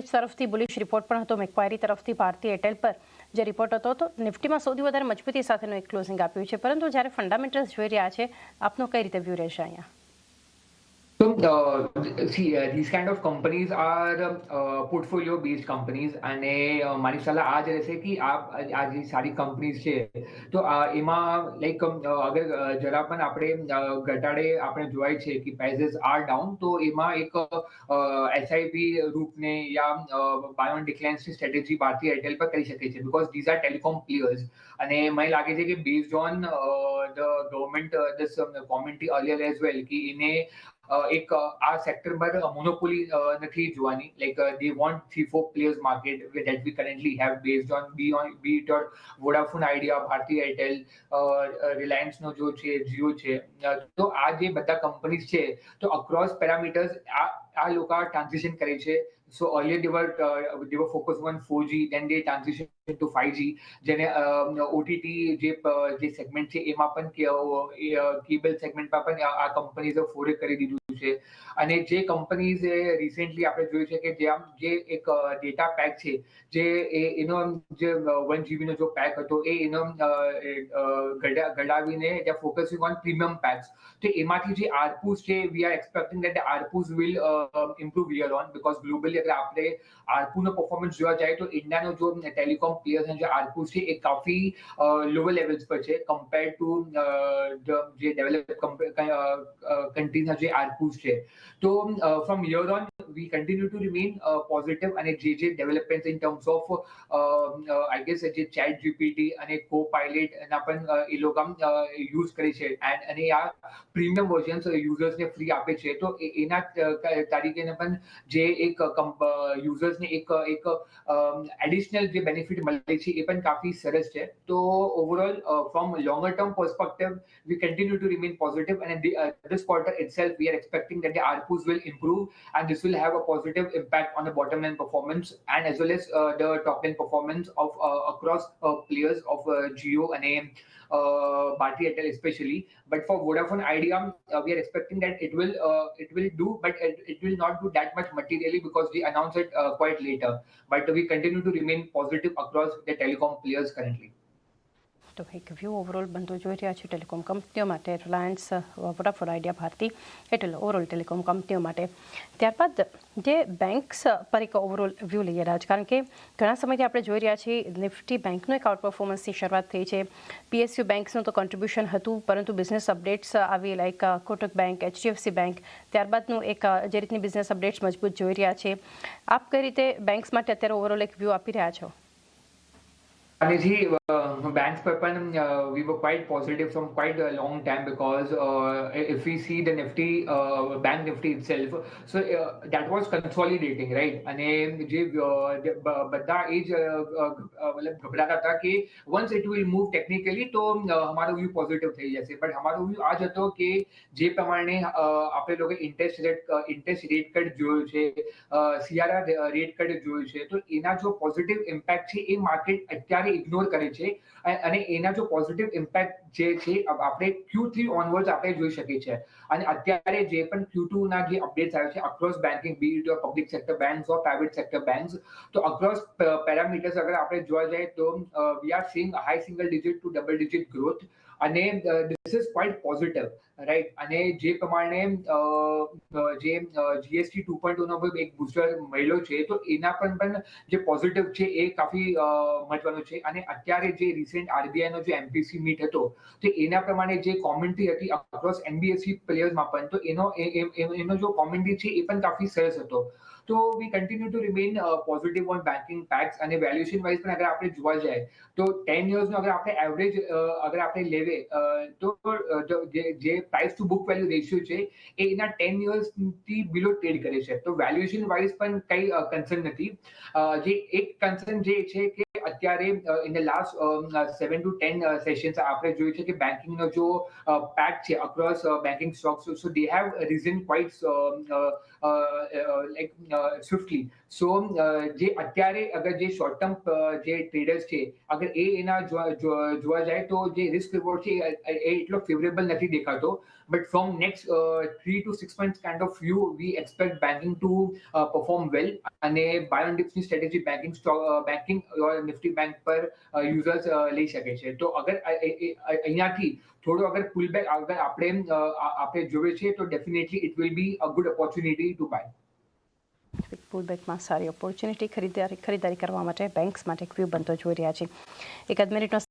Brokerage તરફથી bullish report પણ હતો. મેકવાયરી તરફથી ભારતીય એરટેલ પર જે રિપોર્ટ હતો તો નિફ્ટીમાં સૌથી વધારે મજબૂતી સાથેનું એક ક્લોઝિંગ આપ્યું છે. પરંતુ જ્યારે ફંડામેન્ટલ્સ જોઈ રહ્યા છે, આપનો કઈ રીતે વ્યૂ રહેશે અહીંયા? So, uh, see, uh, these kind of companies are uh, portfolio based companies અને મારી સલાહ આ જ રહેશે કે આ આ જે સારી કંપનીઝ છે તો એમાં લાઈક અગર જરા પણ આપણે ઘટાડે આપણે જોવાય છે કે પ્રાઇઝીસ આર ડાઉન તો એમાં એક એસઆઈપી રૂપને યા બાયોન ડિક્લાઇન્સની સ્ટ્રેટેજી ભારતીય એરટેલ પર કરી શકે છે because these are telecom players અને મને લાગે છે કે based on the government this commentary earlier as well કે એને એક આ સેક્ટર પર મોનોપોલી નથી જોવાની. Like they want three four players market that we currently have based on be on be it or Vodafone Idea Bhartiya Airtel Reliance નો જો છે જીઓ છે. તો આ જે બધા કંપનીઝ છે તો અક્રોસ પેરામીટર્સ આ આ લોકો ટ્રાન્ઝેક્શન કરે છે. So earlier they were uh, they were focused on 4G then they transition to 5G જેને ઓટીટી જે જે સેગમેન્ટ છે એમાં પણ કેબલ સેગમેન્ટમાં પણ આ કંપનીઝે ફોરે કરી દીધું છે. અને જે કંપનીઝે રિસેન્ટલી આપણે જોયું છે કે જે જે એક ડેટા પેક છે, જે એનો જે વન જીબી નો જો પેક હતો, એ એનો ઘડાવીને ત્યાં ફોકસિંગ ઓન પ્રીમિયમ પેક્સ તો એમાંથી જે આરપુસ છે we are expecting that ARPUs will improve year on because globally અગર આપણે આરપુ નો પરફોર્મન્સ જોવા જાય તો ઇન્ડિયાનો જો ટેલિકોમ પ્લેયર્સ જે આરપુસ છે, એ કાફી લોઅર લેવલ્સ પર છે કમ્પેર ટુ જે ડેવલપ કન્ટ્રીઝના જે આરપુસ છે. તો from year on we continue to remain positive અને જે જે development in terms of I guess જે ચેટ જીપીટી અને કો પાયલેટ એના પણ એ લોકો યુઝ કરે છે. એન્ડ અને આ પ્રીમિયમ વર્ઝન્સ યુઝર્સને ફ્રી આપે છે. તો એના અ, તારીખે પણ જે એક યુઝર્સને એક એક એડિશનલ જે બેનિફિટ મળે છે એ પણ કાફી સરસ છે. તો overall from longer term perspective we continue to remain positive and in quarter itself we are we are expecting that the ARPUs will improve and this will have a positive impact on the bottom line performance and as well as uh, the top line performance of uh, across uh, players of uh, Geo and uh, Bharti Airtel especially. But for Vodafone Idea uh, we are expecting that it will uh, it will do but it, it will not do that much materially because we announce it uh, quite later. But we continue to remain positive across the telecom players currently તો એક view overall બનતો જોઈ રહ્યા છે telecom કંપનીઓ માટે Reliance Vodafone Idea Bharati એટલે overall telecom કંપનીઓ માટે. ત્યારબાદ જે બેન્ક્સ પર એક ઓવરઓલ વ્યૂ લઈએ છે કારણ કે ઘણા સમયથી આપણે જોઈ રહ્યા છીએ નિફ્ટી બેંકનું એક આઉટ પરફોર્મન્સની શરૂઆત થઈ છે. પીએસયુ બેન્ક્સનું તો કોન્ટ્રીબ્યુશન હતું, પરંતુ બિઝનેસ અપડેટ્સ આવી like Kotak bank HDFC bank ત્યારબાદનું એક જે રીતની બિઝનેસ અપડેટ્સ મજબૂત જોઈ રહ્યા છે. આપ કઈ રીતે બેન્ક્સ માટે અત્યારે ઓવરઓલ એક વ્યૂ આપી રહ્યા છો? અને uh, banks પણ uh, we were quite positive from quite a long time because uh, if we see the nifty uh, bank nifty itself so uh, that was consolidating right અને જે uh, બધા એ જ uh, uh, uh, મતલબ ગભરાતા હતા કે once it will move technically તો uh, અમારો વ્યૂ પોઝિટિવ થઈ જશે બટ અમારો વ્યૂ આ જ હતો કે જે પ્રમાણે uh, આપણે લોકો interest rate interest rate cut જોયો છે સીઆરઆર રેટ કટ જોયું છે તો એના જો પોઝિટિવ ઇમ્પેક્ટ છે એ માર્કેટ અત્યારે ઇગ્નોર કરે છે. અને એના જો પોઝિટિવ ઇમ્પેક્ટ જે છે આપણે ક્યુ થ્રી ઓનવર્ડ આપણે જોઈ શકીએ છીએ. અને અત્યારે જે પણ ક્યુ ટુ ના જે અપડેટ્સ આવે છે across banking be it public sector banks or private sector banks તો અક્રોસ પેરામીટર્સ અગર આપણે જોવા જાય તો we are seeing high single digit to double digit growth અને this is quite positive right અને જે પ્રમાણે જે જીએસટી ટુ પોઈન્ટ નો એક બુસ્ટર મળ્યો છે, તો એના પણ પણ જે પોઝિટિવ છે એ કાફી મહત્વનું છે. અને અત્યારે જે રિસેન્ટ આરબીઆઈ નો જે એમપીસી મીટ હતો તો એના પ્રમાણે જે કોમેન્ટ્રી હતી અક્રોસ એનબીએસસી પ્લેયર્સમાં પણ, તો એનો એનો જો કોમેન્ટ્રી છે એ પણ કાફી સરસ હતો. તો we continue to remain positive on banking tax અને વેલ્યુએશન વાઇઝ પણ અગર આપણે જોવા જાય, તો ટેન યર્સનો અગર આપણે એવરેજ અગર આપણે લેવે તો જે price to book value ratio છે એ એના ટેન યર્સથી બિલો ટ્રેડ કરે છે. તો વેલ્યુએશન વાઇઝ પણ કઈ કન્સર્ન નથી. જે એક કન્સર્ન જે છે કે અત્યારે in the last seven to ten sessions આપણે જોયું છે કે બેન્કિંગનો જો પેક છે across banking stocks so they have risen quite like swiftly so જે અત્યારે અગર જે શોર્ટ ટર્મ જે ટ્રેડર્સ છે, અગર એ એના જોવા જાય તો જે રિસ્ક રિવોર્ડ છે, એ એટલો ફેવરેબલ નથી દેખાતો. But from next three to six month kind of view we expect banking to perform well અને buy on ડિપ્સની strategy banking banking Nifty bank પર યુઝર્સ લઈ શકે છે. તો અગર અહીંયાથી થોડો અગર પુલ બેક અગર આપણે આપણે જોઈએ છે, તો definitely it will be a good opportunity to buy પુલબેકમાં સારી ઓપોર્ચ્યુનિટી ખરીદારી ખરીદારી કરવા માટે બેંક્સ માટે એક બનતો જોઈ રહ્યા છે. એકાદ મિનિટનો